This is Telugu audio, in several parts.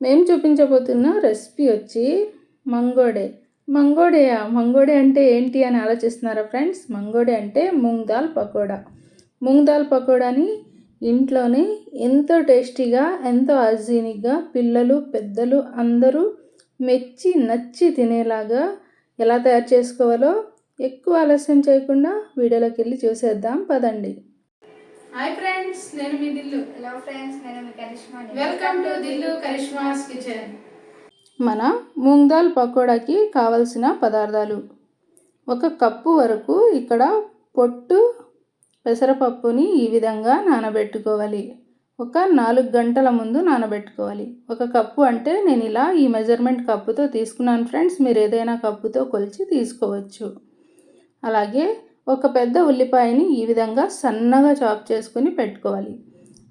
మేము చూపించబోతున్న రెసిపీ వచ్చి మంగోడే. మంగోడేయా? మంగోడే అంటే ఏంటి అని ఆలోచిస్తున్నారా ఫ్రెండ్స్? మంగోడే అంటే మూంగ్ దాల్ పకోడా. మూంగ్ దాల్ పకోడాని ఇంట్లోనే ఎంతో టేస్టీగా ఎంతో హైజీనిక్గా పిల్లలు పెద్దలు అందరూ మెచ్చి నచ్చి తినేలాగా ఎలా తయారు చేసుకోవాలో ఎక్కువ ఆలస్యం చేయకుండా వీడియోలోకి వెళ్ళి చూసేద్దాం. పదండి. హాయ్ ఫ్రెండ్స్ నేను మీ దిల్లు. హలో ఫ్రెండ్స్ నేను మీ Karishma welcome to Dillu Karishma's kitchen మన మూంగ్ దాల్ పకోడాకి కావలసిన పదార్థాలు. ఒక కప్పు వరకు ఇక్కడ పొట్టు పెసరపప్పుని ఈ విధంగా నానబెట్టుకోవాలి. ఒక నాలుగు గంటల ముందు నానబెట్టుకోవాలి. ఒక కప్పు అంటే నేను ఇలా ఈ మెజర్మెంట్ కప్పుతో తీసుకున్నాను ఫ్రెండ్స్ మీరు ఏదైనా కప్పుతో కొలిచి తీసుకోవచ్చు. అలాగే ఒక పెద్ద ఉల్లిపాయని ఈ విధంగా సన్నగా చాప్ చేసుకుని పెట్టుకోవాలి.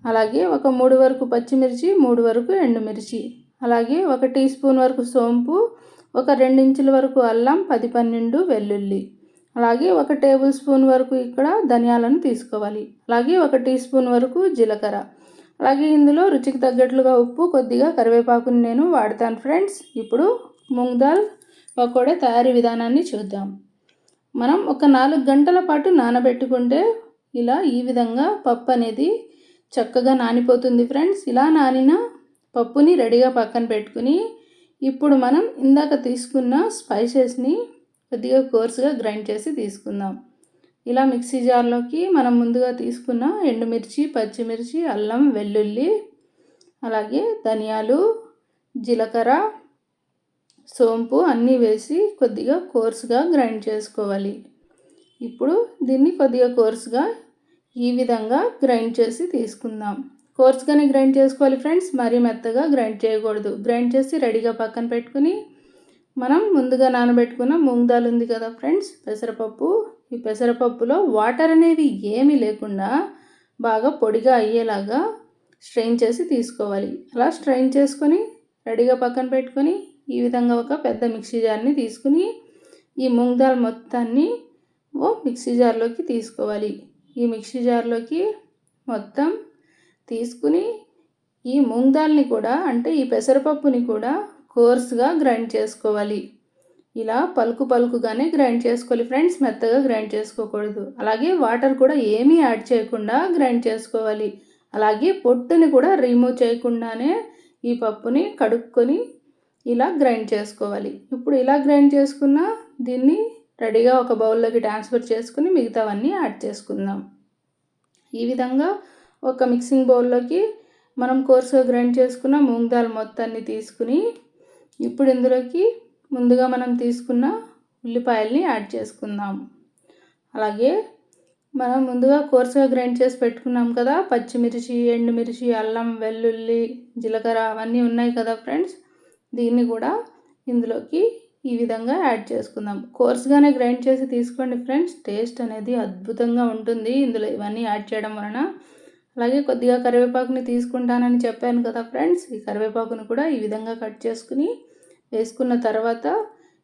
అలాగే ఒక మూడు వరకు పచ్చిమిర్చి మూడు వరకు ఎండుమిర్చి. అలాగే ఒక టీ స్పూన్ వరకు సోంపు ఒక రెండించుల వరకు అల్లం పది పన్నెండు వెల్లుల్లి. అలాగే ఒక టేబుల్ స్పూన్ వరకు ఇక్కడ ధనియాలను తీసుకోవాలి. అలాగే ఒక టీ స్పూన్ వరకు జీలకర్ర. అలాగే ఇందులో రుచికి తగ్గట్లుగా ఉప్పు కొద్దిగా కరివేపాకుని నేను వాడతాను ఫ్రెండ్స్. ఇప్పుడు మూంగ్ దాల్ తయారీ విధానాన్ని చూద్దాం. మనం ఒక నాలుగు గంటల పాటు నానబెట్టుకుంటే ఇలా ఈ విధంగా పప్పు అనేది చక్కగా నానిపోతుంది ఫ్రెండ్స్. ఇలా నానిన పప్పుని రెడీగా పక్కన పెట్టుకుని ఇప్పుడు మనం ఇందాక తీసుకున్న స్పైసెస్ని కొద్దిగా కోర్సుగా గ్రైండ్ చేసి తీసుకుందాం. ఇలా మిక్సీ జార్లోకి మనం ముందుగా తీసుకున్న ఎండుమిర్చి పచ్చిమిర్చి అల్లం వెల్లుల్లి అలాగే ధనియాలు జీలకర్ర సోంపు అన్నీ వేసి కొద్దిగా కోర్సుగా గ్రైండ్ చేసుకోవాలి. ఇప్పుడు దీన్ని కొద్దిగా కోర్సుగా ఈ విధంగా గ్రైండ్ చేసి తీసుకుందాం. కోర్సుగానే గ్రైండ్ చేసుకోవాలి ఫ్రెండ్స్. మరీ మెత్తగా గ్రైండ్ చేయకూడదు. గ్రైండ్ చేసి రెడీగా పక్కన పెట్టుకుని మనం ముందుగా నానబెట్టుకున్న మూంగ్ దాల్ ఉంది కదా ఫ్రెండ్స్. పెసరపప్పు. ఈ పెసరపప్పులో వాటర్ అనేవి ఏమీ లేకుండా బాగా పొడిగా అయ్యేలాగా స్ట్రెయిన్ చేసి తీసుకోవాలి. అలా స్ట్రెయిన్ చేసుకొని రెడీగా పక్కన పెట్టుకొని ఈ విధంగా ఒక పెద్ద మిక్సీ జార్ని తీసుకుని ఈ మూంగ్ దాల్ మొత్తాన్ని ఓ మిక్సీ జార్లోకి తీసుకోవాలి. ఈ మిక్సీ జార్లోకి మొత్తం తీసుకుని ఈ మూంగ్ దాల్ని కూడా అంటే ఈ పెసరపప్పుని కూడా కోర్స్గా గ్రైండ్ చేసుకోవాలి. ఇలా పలుకు పలుకుగానే గ్రైండ్ చేసుకోవాలి ఫ్రెండ్స్. మెత్తగా గ్రైండ్ చేసుకోకూడదు. అలాగే వాటర్ కూడా ఏమీ యాడ్ చేయకుండా గ్రైండ్ చేసుకోవాలి. అలాగే పొట్టుని కూడా రిమూవ్ చేయకుండానే ఈ పప్పుని కడుక్కొని ఇలా గ్రైండ్ చేసుకోవాలి. ఇప్పుడు ఇలా గ్రైండ్ చేసుకున్న దీన్ని రెడీగా ఒక బౌల్లోకి ట్రాన్స్ఫర్ చేసుకుని మిగతావన్నీ యాడ్ చేసుకుందాం. ఈ విధంగా ఒక మిక్సింగ్ బౌల్లోకి మనం కోర్సుగా గ్రైండ్ చేసుకున్న మూంగ్ దాల్ మొత్తాన్ని తీసుకుని ఇప్పుడు ఇందులోకి ముందుగా మనం తీసుకున్న ఉల్లిపాయల్ని యాడ్ చేసుకుందాం. అలాగే మనం ముందుగా కోర్సుగా గ్రైండ్ చేసి పెట్టుకున్నాం కదా పచ్చిమిర్చి ఎండుమిర్చి అల్లం వెల్లుల్లి జీలకర్ర అవన్నీ ఉన్నాయి కదా ఫ్రెండ్స్. దీన్ని కూడా ఇందులోకి ఈ విధంగా యాడ్ చేసుకుందాం. కోర్స్గానే గ్రైండ్ చేసి తీసుకోండి ఫ్రెండ్స్. టేస్ట్ అనేది అద్భుతంగా ఉంటుంది ఇందులో ఇవన్నీ యాడ్ చేయడం వలన. అలాగే కొద్దిగా కరివేపాకుని తీసుకుంటానని చెప్పాను కదా ఫ్రెండ్స్. ఈ కరివేపాకుని కూడా ఈ విధంగా కట్ చేసుకుని వేసుకున్న తర్వాత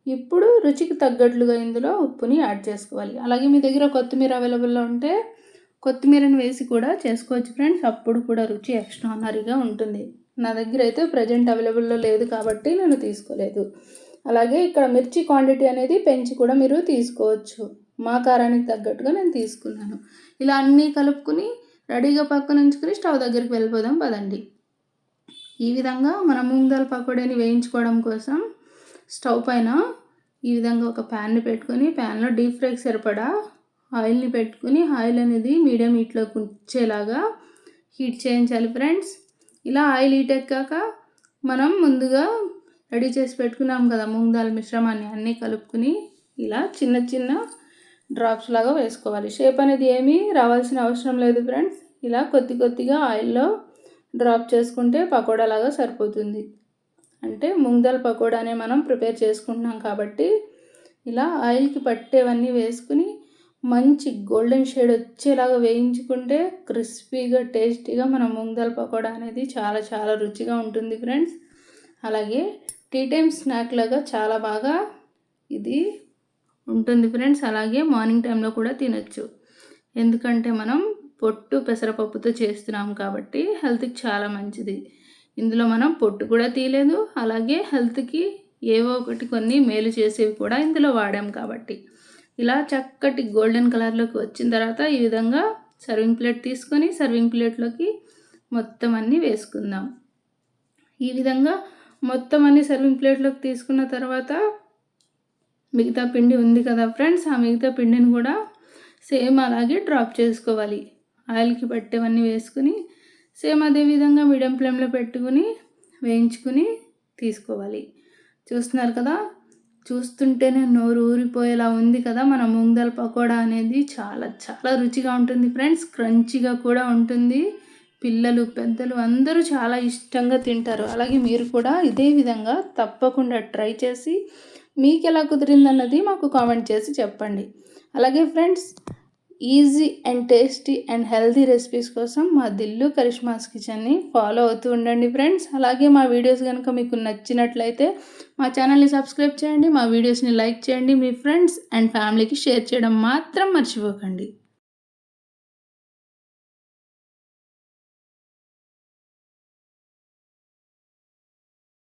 ఇప్పుడు రుచికి తగ్గట్లుగా ఇందులో ఉప్పుని యాడ్ చేసుకోవాలి. అలాగే మీ దగ్గర కొత్తిమీర అవైలబుల్లో ఉంటే కొత్తిమీరని వేసి కూడా చేసుకోవచ్చు ఫ్రెండ్స్. అప్పుడు కూడా రుచి ఎక్స్ట్రానరీగా ఉంటుంది. నా దగ్గర అయితే ప్రజెంట్ అవైలబుల్లో లేదు కాబట్టి నేను తీసుకోలేదు. అలాగే ఇక్కడ మిర్చి క్వాంటిటీ అనేది పెంచి కూడా మీరు తీసుకోవచ్చు. మా కారానికి తగ్గట్టుగా నేను తీసుకున్నాను. ఇలా అన్నీ కలుపుకుని రెడీగా పక్కన ఉంచుకుని స్టవ్ దగ్గరికి వెళ్ళిపోదాం పదండి. ఈ విధంగా మనం మూంగ్ పకోడీని వేయించుకోవడం కోసం స్టవ్ పైన ఈ విధంగా ఒక ప్యాన్ని పెట్టుకొని ప్యాన్లో డీప్ ఫ్రైకి సరిపడా ఆయిల్ని పెట్టుకుని ఆయిల్ అనేది మీడియం హీట్లోకి ఉంచేలాగా హీట్ చేయించాలి ఫ్రెండ్స్. ఇలా ఆయిల్ హీట్ ఎక్కాక మనం ముందుగా రెడీ చేసి పెట్టుకున్నాం కదా మూంగ్ దాల్ మిశ్రమాన్ని అన్నీ కలుపుకుని ఇలా చిన్న చిన్న డ్రాప్స్ లాగా వేసుకోవాలి. షేప్ అనేది ఏమీ రావాల్సిన అవసరం లేదు ఫ్రెండ్స్ ఇలా కొద్ది కొద్దిగా ఆయిల్లో డ్రాప్ చేసుకుంటే పకోడా లాగా సరిపోతుంది. అంటే మూంగ్ పకోడానే మనం ప్రిపేర్ చేసుకుంటున్నాం కాబట్టి ఇలా ఆయిల్కి పట్టేవన్నీ వేసుకుని మంచి గోల్డెన్ షేడ్ వచ్చేలాగా వేయించుకుంటే క్రిస్పీగా టేస్టీగా మన మూంగ్ పకోడా అనేది చాలా చాలా రుచిగా ఉంటుంది ఫ్రెండ్స్. అలాగే టీ టైం స్నాక్ లాగా చాలా బాగా ఇది ఉంటుంది ఫ్రెండ్స్. అలాగే మార్నింగ్ టైంలో కూడా తినచ్చు. ఎందుకంటే మనం పొట్టు పెసరపప్పుతో చేస్తున్నాం కాబట్టి హెల్త్కి చాలా మంచిది. ఇందులో మనం పొట్టు కూడా తీయలేదు అలాగే హెల్త్కి ఏవో ఒకటి కొన్ని మేలు చేసేవి కూడా ఇందులో వాడాం కాబట్టి. ఇలా చక్కటి గోల్డెన్ కలర్లోకి వచ్చిన తర్వాత ఈ విధంగా సర్వింగ్ ప్లేట్ తీసుకొని సర్వింగ్ ప్లేట్లోకి మొత్తం అన్నీ వేసుకుందాం. ఈ విధంగా మొత్తం అన్ని సర్వింగ్ ప్లేట్లోకి తీసుకున్న తర్వాత మిగతా పిండి ఉంది కదా ఫ్రెండ్స్ ఆ మిగతా పిండిని కూడా సేమ్ అలాగే డ్రాప్ చేసుకోవాలి. ఆయిల్కి పట్టేవన్నీ వేసుకుని సేమ్ అదే విధంగా మీడియం ఫ్లేమ్లో పెట్టుకుని వేయించుకుని తీసుకోవాలి. చూస్తున్నారు కదా చూస్తుంటేనే నోరు ఊరిపోయేలా ఉంది కదా మన మూంగ్ పకోడా అనేది. చాలా చాలా రుచిగా ఉంటుంది ఫ్రెండ్స్. క్రంచిగా కూడా ఉంటుంది. పిల్లలు పెద్దలు అందరూ చాలా ఇష్టంగా తింటారు. అలాగే మీరు కూడా ఇదే విధంగా తప్పకుండా ట్రై చేసి మీకు ఎలా కుదిరిందన్నది మాకు కామెంట్ చేసి చెప్పండి. అలాగే friends easy and tasty and healthy recipes కోసం మా దిల్లు కరిష్మాస్ కిచెన్ని ఫాలో అవుతూ ఉండండి ఫ్రెండ్స్. అలాగే మా వీడియోస్ కనుక మీకు నచ్చినట్లయితే మా ఛానల్ని సబ్స్క్రైబ్ చేయండి మా వీడియోస్ని లైక్ చేయండి మీ ఫ్రెండ్స్ అండ్ ఫ్యామిలీకి షేర్ చేయడం మాత్రం మర్చిపోకండి.